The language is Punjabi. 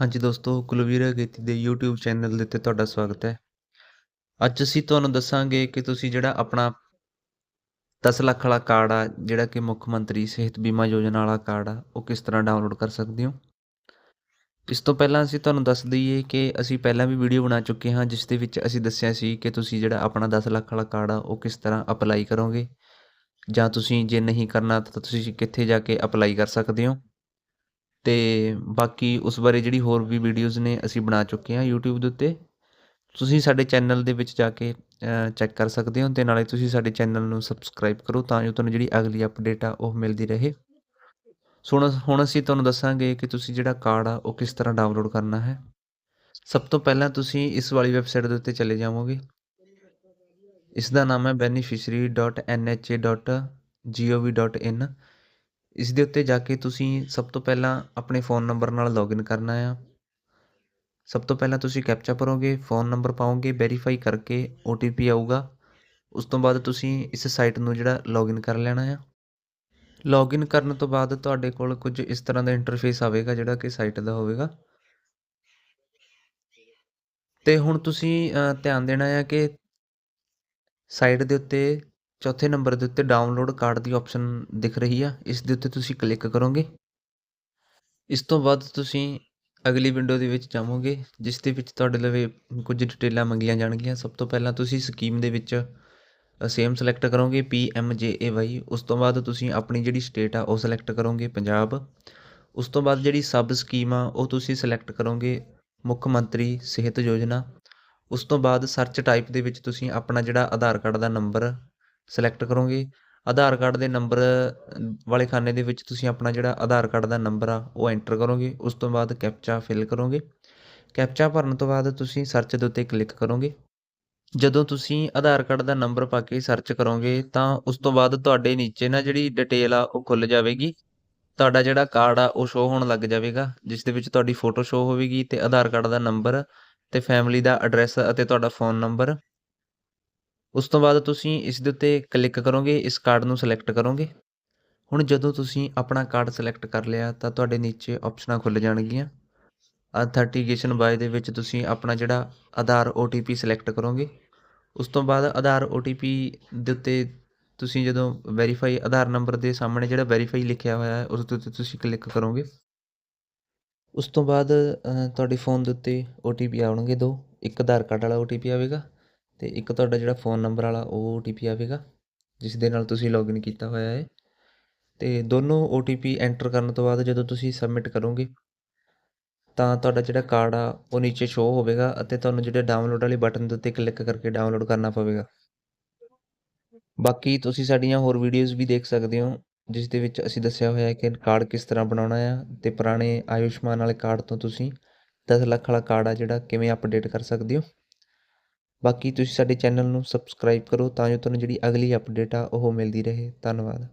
ਹਾਂਜੀ ਦੋਸਤੋ, ਕੁਲਵੀਰ ਅਗੇਤੀ ਦੇ YouTube ਚੈਨਲ ਦੇ ਉੱਤੇ ਤੁਹਾਡਾ ਸਵਾਗਤ ਹੈ। ਅੱਜ ਅਸੀਂ ਤੁਹਾਨੂੰ ਦੱਸਾਂਗੇ ਕਿ ਤੁਸੀਂ ਜਿਹੜਾ ਆਪਣਾ 10 ਲੱਖ ਵਾਲਾ ਕਾਰਡ ਆ, ਜਿਹੜਾ ਕਿ ਮੁੱਖ ਮੰਤਰੀ ਸਿਹਤ ਬੀਮਾ ਯੋਜਨਾ ਵਾਲਾ ਕਾਰਡ ਆ, ਉਹ ਕਿਸ ਤਰ੍ਹਾਂ ਡਾਊਨਲੋਡ ਕਰ ਸਕਦੇ ਹੋ? ਇਸ ਤੋਂ ਪਹਿਲਾਂ ਅਸੀਂ ਤੁਹਾਨੂੰ ਦੱਸ ਦਈਏ ਕਿ ਅਸੀਂ ਪਹਿਲਾਂ ਵੀ ਵੀਡੀਓ ਬਣਾ ਚੁੱਕੇ ਹਾਂ, ਜਿਸ ਦੇ ਵਿੱਚ ਅਸੀਂ ਦੱਸਿਆ ਸੀ ਕਿ ਤੁਸੀਂ ਜਿਹੜਾ ਆਪਣਾ 10 ਲੱਖ ਵਾਲਾ ਕਾਰਡ ਆ, ਉਹ ਕਿਸ ਤਰ੍ਹਾਂ ਅਪਲਾਈ ਕਰੋਗੇ। ਜਾਂ ਤੁਸੀਂ ਜੇ ਨਹੀਂ ਕਰਨਾ ਤਾਂ ਤੁਸੀਂ ਕਿੱਥੇ ਜਾ ਕੇ ਅਪਲਾਈ ਕਰ ਸਕਦੇ ਹੋ? ਅਤੇ ਬਾਕੀ ਉਸ ਬਾਰੇ ਜਿਹੜੀ ਹੋਰ ਵੀ ਵੀਡੀਓਜ਼ ਨੇ ਅਸੀਂ ਬਣਾ ਚੁੱਕੇ ਹਾਂ ਯੂਟਿਊਬ ਦੇ ਉੱਤੇ। ਤੁਸੀਂ ਸਾਡੇ ਚੈਨਲ ਦੇ ਵਿੱਚ ਜਾ ਕੇ ਚੈੱਕ ਕਰ ਸਕਦੇ ਹੋ ਅਤੇ ਨਾਲੇ ਤੁਸੀਂ ਸਾਡੇ ਚੈਨਲ ਨੂੰ ਸਬਸਕ੍ਰਾਈਬ ਕਰੋ ਤਾਂ ਜੋ ਤੁਹਾਨੂੰ ਜਿਹੜੀ ਅਗਲੀ ਅਪਡੇਟ ਆ ਉਹ ਮਿਲਦੀ ਰਹੇ। ਸੁਣ ਹੁਣ ਅਸੀਂ ਤੁਹਾਨੂੰ ਦੱਸਾਂਗੇ ਕਿ ਤੁਸੀਂ ਜਿਹੜਾ ਕਾਰਡ ਆ ਉਹ ਕਿਸ ਤਰ੍ਹਾਂ ਡਾਊਨਲੋਡ ਕਰਨਾ ਹੈ। ਸਭ ਤੋਂ ਪਹਿਲਾਂ ਤੁਸੀਂ ਇਸ ਵਾਲੀ ਵੈਬਸਾਈਟ ਦੇ ਉੱਤੇ ਚਲੇ ਜਾਵੋਗੇ। ਇਸ ਦਾ ਨਾਮ ਹੈ beneficiary.nha.gov.in ਇਸ ਦੇ ਉੱਤੇ ਜਾ ਕੇ ਤੁਸੀਂ ਸਭ ਤੋਂ ਪਹਿਲਾਂ ਆਪਣੇ ਫ਼ੋਨ ਨੰਬਰ ਨਾਲ ਲੌਗਇਨ ਕਰਨਾ ਆ। ਸਭ ਤੋਂ ਪਹਿਲਾਂ ਤੁਸੀਂ ਕੈਪਚਾ ਭਰੋਗੇ, ਫ਼ੋਨ ਨੰਬਰ ਪਾਓਗੇ ਵੈਰੀਫਾਈ ਕਰਕੇ ਓ ਟੀ ਪੀ ਆਊਗਾ। ਉਸ ਤੋਂ ਬਾਅਦ ਤੁਸੀਂ ਇਸ ਸਾਈਟ ਨੂੰ ਜਿਹੜਾ ਲੌਗਇਨ ਕਰ ਲੈਣਾ ਆ। ਲੌਗਇਨ ਕਰਨ ਤੋਂ ਬਾਅਦ ਤੁਹਾਡੇ ਕੋਲ ਕੁਝ ਇਸ ਤਰ੍ਹਾਂ ਦਾ ਇੰਟਰਫੇਸ ਆਵੇਗਾ ਜਿਹੜਾ ਕਿ ਸਾਈਟ ਦਾ ਹੋਵੇਗਾ। ਤੇ ਹੁਣ ਤੁਸੀਂ ਧਿਆਨ ਦੇਣਾ ਹੈ ਕਿ ਸਾਈਟ ਦੇ ਉੱਤੇ ਚੌਥੇ ਨੰਬਰ ਦੇ ਉੱਤੇ ਡਾਊਨਲੋਡ ਕਾਰਡ ਦੀ ਆਪਸ਼ਨ ਦਿਖ ਰਹੀ ਆ। ਇਸ ਦੇ ਉੱਤੇ ਤੁਸੀਂ ਕਲਿੱਕ ਕਰੋਗੇ। ਇਸ ਤੋਂ ਬਾਅਦ ਤੁਸੀਂ ਅਗਲੀ ਵਿੰਡੋ ਦੇ ਵਿੱਚ ਜਾਵੋਗੇ, ਜਿਸ ਦੇ ਵਿੱਚ ਤੁਹਾਡੇ ਲਵੇ ਕੁਝ ਡਿਟੇਲਾਂ ਮੰਗੀਆਂ ਜਾਣਗੀਆਂ। ਸਭ ਤੋਂ ਪਹਿਲਾਂ ਤੁਸੀਂ ਸਕੀਮ ਦੇ ਵਿੱਚ ਸੇਮ ਸਿਲੈਕਟ ਕਰੋਗੇ ਪੀ ਐਮ ਜੇ ਏ ਵਾਈ ਉਸ ਤੋਂ ਬਾਅਦ ਤੁਸੀਂ ਆਪਣੀ ਜਿਹੜੀ ਸਟੇਟ ਆ, ਉਹ ਸਿਲੈਕਟ ਕਰੋਗੇ, ਪੰਜਾਬ। ਉਸ ਤੋਂ ਬਾਅਦ ਜਿਹੜੀ ਸਬ ਸਕੀਮ ਆ, ਉਹ ਤੁਸੀਂ ਸਿਲੈਕਟ ਕਰੋਗੇ, ਮੁੱਖ ਮੰਤਰੀ ਸਿਹਤ ਯੋਜਨਾ। ਉਸ ਤੋਂ ਬਾਅਦ ਸਰਚ ਟਾਈਪ ਦੇ ਵਿੱਚ ਤੁਸੀਂ ਆਪਣਾ ਜਿਹੜਾ ਆਧਾਰ ਕਾਰਡ ਦਾ ਨੰਬਰ ਸਿਲੈਕਟ ਕਰੋਗੇ। ਆਧਾਰ ਕਾਰਡ ਦੇ ਨੰਬਰ ਵਾਲੇ ਖਾਨੇ ਦੇ ਵਿੱਚ ਤੁਸੀਂ ਆਪਣਾ ਜਿਹੜਾ ਆਧਾਰ ਕਾਰਡ ਦਾ ਨੰਬਰ ਆ, ਉਹ ਐਂਟਰ ਕਰੋਗੇ। ਉਸ ਤੋਂ ਬਾਅਦ ਕੈਪਚਾ ਫਿਲ ਕਰੋਗੇ। ਕੈਪਚਾ ਭਰਨ ਤੋਂ ਬਾਅਦ ਤੁਸੀਂ ਸਰਚ ਦੇ ਉੱਤੇ ਕਲਿੱਕ ਕਰੋਗੇ। ਜਦੋਂ ਤੁਸੀਂ ਆਧਾਰ ਕਾਰਡ ਦਾ ਨੰਬਰ ਪਾ ਕੇ ਸਰਚ ਕਰੋਗੇ, ਤਾਂ ਉਸ ਤੋਂ ਬਾਅਦ ਤੁਹਾਡੇ ਨੀਚੇ ਨਾ ਜਿਹੜੀ ਡਿਟੇਲ ਆ, ਉਹ ਖੁੱਲ ਜਾਵੇਗੀ। ਤੁਹਾਡਾ ਜਿਹੜਾ ਕਾਰਡ ਆ, ਉਹ ਸ਼ੋ ਹੋਣ ਲੱਗ ਜਾਵੇਗਾ, ਜਿਸ ਦੇ ਵਿੱਚ ਤੁਹਾਡੀ ਫੋਟੋ ਸ਼ੋ ਹੋਵੇਗੀ ਤੇ ਆਧਾਰ ਕਾਰਡ ਦਾ ਨੰਬਰ ਤੇ ਫੈਮਿਲੀ ਦਾ ਐਡਰੈਸ ਅਤੇ ਤੁਹਾਡਾ ਫੋਨ ਨੰਬਰ ਉਸ ਤੋਂ ਬਾਅਦ ਤੁਸੀਂ ਇਸ ਦੇ ਉੱਤੇ ਕਲਿੱਕ ਕਰੋਗੇ, ਇਸ ਕਾਰਡ ਨੂੰ ਸਿਲੈਕਟ ਕਰੋਗੇ। ਹੁਣ ਜਦੋਂ ਤੁਸੀਂ ਆਪਣਾ ਕਾਰਡ ਸਿਲੈਕਟ ਕਰ ਲਿਆ, ਤਾਂ ਤੁਹਾਡੇ ਨੀਚੇ ਆਪਸ਼ਨਾਂ ਖੁੱਲ ਜਾਣਗੀਆਂ। ਅਥੈਂਟੀਕੇਸ਼ਨ ਬਾਏ ਦੇ ਵਿੱਚ ਤੁਸੀਂ ਆਪਣਾ ਜਿਹੜਾ ਆਧਾਰ ਓਟੀਪੀ ਸਿਲੈਕਟ ਕਰੋਗੇ। ਉਸ ਤੋਂ ਬਾਅਦ ਆਧਾਰ ਓਟੀਪੀ ਦੇ ਉੱਤੇ ਤੁਸੀਂ ਜਦੋਂ ਵੈਰੀਫਾਈ ਆਧਾਰ ਨੰਬਰ ਦੇ ਸਾਹਮਣੇ ਜਿਹੜਾ ਵੈਰੀਫਾਈ ਲਿਖਿਆ ਹੋਇਆ ਹੈ, ਉਸ ਦੇ ਉੱਤੇ ਤੁਸੀਂ ਕਲਿੱਕ ਕਰੋਗੇ। ਉਸ ਤੋਂ ਬਾਅਦ ਤੁਹਾਡੇ ਫੋਨ ਦੇ ਉੱਤੇ ਓਟੀਪੀ ਆਉਣਗੇ ਦੋ। ਇੱਕ ਆਧਾਰ ਕਾਰਡ ਵਾਲਾ ਓਟੀਪੀ ਆਵੇਗਾ। ਅਤੇ ਇੱਕ ਤੁਹਾਡਾ ਜਿਹੜਾ ਫੋਨ ਨੰਬਰ ਵਾਲਾ ਉਹ ਓ ਟੀ ਪੀ ਆਵੇਗਾ, ਜਿਸ ਦੇ ਨਾਲ ਤੁਸੀਂ ਲੌਗਇਨ ਕੀਤਾ ਹੋਇਆ ਹੈ। ਅਤੇ ਦੋਨੋਂ ਓ ਟੀ ਪੀ ਐਂਟਰ ਕਰਨ ਤੋਂ ਬਾਅਦ ਜਦੋਂ ਤੁਸੀਂ ਸਬਮਿਟ ਕਰੋਗੇ, ਤਾਂ ਤੁਹਾਡਾ ਜਿਹੜਾ ਕਾਰਡ ਆ, ਉਹ ਨੀਚੇ ਸ਼ੋ ਹੋਵੇਗਾ ਅਤੇ ਤੁਹਾਨੂੰ ਜਿਹੜੇ ਡਾਊਨਲੋਡ ਵਾਲੇ ਬਟਨ ਦੇ ਉੱਤੇ ਕਲਿੱਕ ਕਰਕੇ ਡਾਊਨਲੋਡ ਕਰਨਾ ਪਵੇਗਾ। ਬਾਕੀ ਤੁਸੀਂ ਸਾਡੀਆਂ ਹੋਰ ਵੀਡੀਓਜ਼ ਵੀ ਦੇਖ ਸਕਦੇ ਹੋ, ਜਿਸ ਦੇ ਵਿੱਚ ਅਸੀਂ ਦੱਸਿਆ ਹੋਇਆ ਹੈ ਕਿ ਕਾਰਡ ਕਿਸ ਤਰ੍ਹਾਂ ਬਣਾਉਣਾ ਆ ਤੇ ਪੁਰਾਣੇ ਆਯੁਸ਼ਮਾਨ ਵਾਲੇ ਕਾਰਡ ਤੋਂ ਤੁਸੀਂ 10 ਲੱਖ ਵਾਲਾ ਕਾਰਡ ਆ ਜਿਹੜਾ ਕਿਵੇਂ ਅਪਡੇਟ ਕਰ ਸਕਦੇ ਹੋ। ਬਾਕੀ ਤੁਸੀਂ ਸਾਡੇ ਚੈਨਲ ਨੂੰ ਸਬਸਕ੍ਰਾਈਬ ਕਰੋ ਤਾਂ ਜੋ ਤੁਹਾਨੂੰ ਜਿਹੜੀ ਅਗਲੀ ਅਪਡੇਟ ਆ, ਉਹ ਮਿਲਦੀ ਰਹੇ। ਧੰਨਵਾਦ।